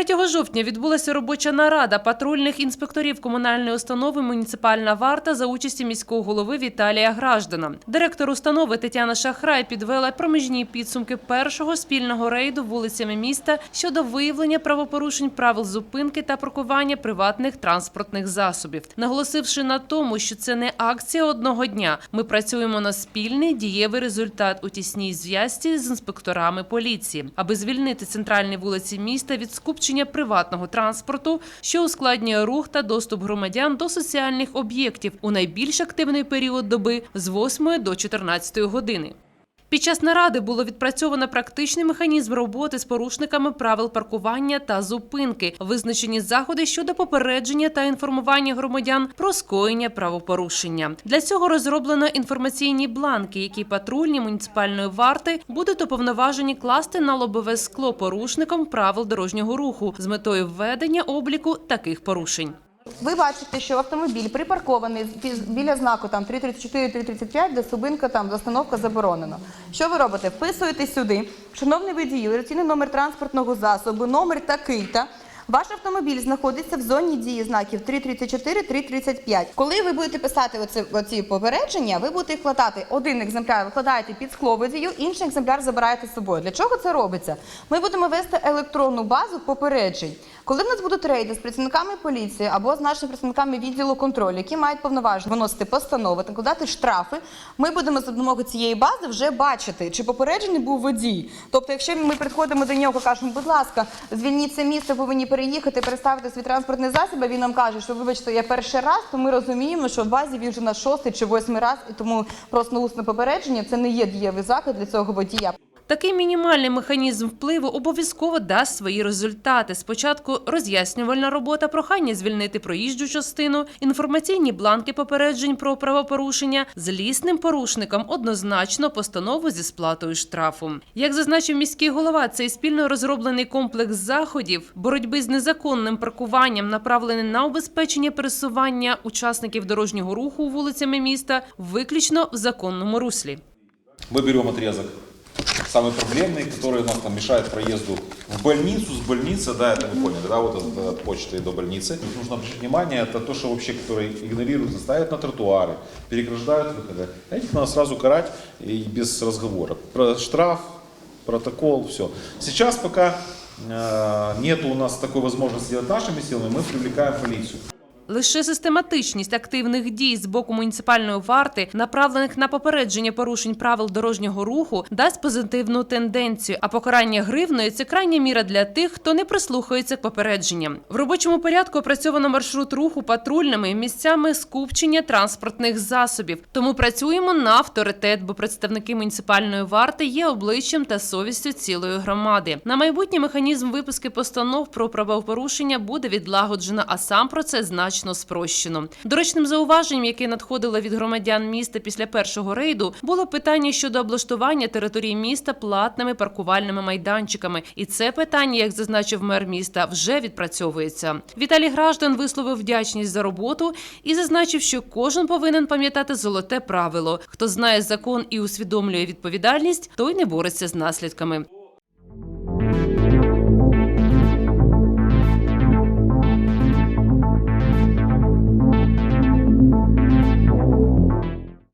1 жовтня відбулася робоча нарада патрульних інспекторів комунальної установи Муніципальна варта за участі міського голови Віталія Граждана. Директор установи Тетяна Шахрай підвела проміжні підсумки першого спільного рейду вулицями міста щодо виявлення правопорушень правил зупинки та паркування приватних транспортних засобів, наголосивши на тому, що це не акція одного дня. Ми працюємо на спільний дієвий результат у тісній зв'язці з інспекторами поліції, аби звільнити центральні вулиці міста від скупчення приватного транспорту, що ускладнює рух та доступ громадян до соціальних об'єктів у найбільш активний період доби з 8 до 14 години. Під час наради було відпрацьовано практичний механізм роботи з порушниками правил паркування та зупинки, визначені заходи щодо попередження та інформування громадян про скоєння правопорушення. Для цього розроблено інформаційні бланки, які патрульні муніципальної варти будуть уповноважені класти на лобове скло порушникам правил дорожнього руху з метою введення обліку таких порушень. Ви бачите, що автомобіль припаркований бі- біля знаку там 334-335, де субинка там застановка заборонена. Що ви робите? Вписуєте сюди, шановний водій, реєстраційний номер транспортного засобу, номер такий-то. Ваш автомобіль знаходиться в зоні дії знаків 334-335. Коли ви будете писати оці, оці попередження, ви будете вкладати. Один екземпляр викладаєте під скло водію, інший екземпляр забираєте з собою. Для чого це робиться? Ми будемо вести електронну базу попереджень. Коли в нас будуть рейди з працівниками поліції або з нашими працівниками відділу контролю, які мають повноваження виносити постанови, накладати штрафи, ми будемо за допомогою цієї бази вже бачити, чи попереджений був водій. Тобто, якщо ми приходимо до нього, кажемо, будь ласка, звільніть це місце, повинні переїхати, переставити свій транспортний засіб, він нам каже, що вибачте, я перший раз, то ми розуміємо, що в базі він вже на шостий чи восьмий раз, і тому просто усне попередження це не є дієвий заклад для цього водія. Такий мінімальний механізм впливу обов'язково дасть свої результати. Спочатку роз'яснювальна робота, прохання звільнити проїжджу частину, інформаційні бланки попереджень про правопорушення, злісним порушникам однозначно постанову зі сплатою штрафу. Як зазначив міський голова, цей спільно розроблений комплекс заходів боротьби з незаконним паркуванням, направлений на убезпечення пересування учасників дорожнього руху вулицями міста, виключно в законному руслі. Мы берем отрезок самый проблемный, который у нас там мешает проезду в больницу, с больницы, да, это вы поняли, да, вот от, от почты до больницы. Нужно обратить внимание, это то, что вообще, которые игнорируют, ставят на тротуары, переграждают выходы. Этих надо сразу карать и без разговора. Про штраф, протокол, все. Сейчас пока э, нету у нас такой возможности сделать нашими силами, мы привлекаем полицию. Лише систематичність активних дій з боку муніципальної варти, направлених на попередження порушень правил дорожнього руху, дасть позитивну тенденцію. А покарання гривною це крайня міра для тих, хто не прислухається к попередженням. В робочому порядку опрацьовано маршрут руху патрульними місцями скупчення транспортних засобів. Тому працюємо на авторитет, бо представники муніципальної варти є обличчям та совістю цілої громади. На майбутнє механізм випуски постанов про правопорушення буде відлагоджено, а сам процес значно спрощено. Доречним зауваженням, яке надходило від громадян міста після першого рейду, було питання щодо облаштування території міста платними паркувальними майданчиками. І це питання, як зазначив мер міста, вже відпрацьовується. Віталій Граждан висловив вдячність за роботу і зазначив, що кожен повинен пам'ятати золоте правило: хто знає закон і усвідомлює відповідальність, той не бореться з наслідками.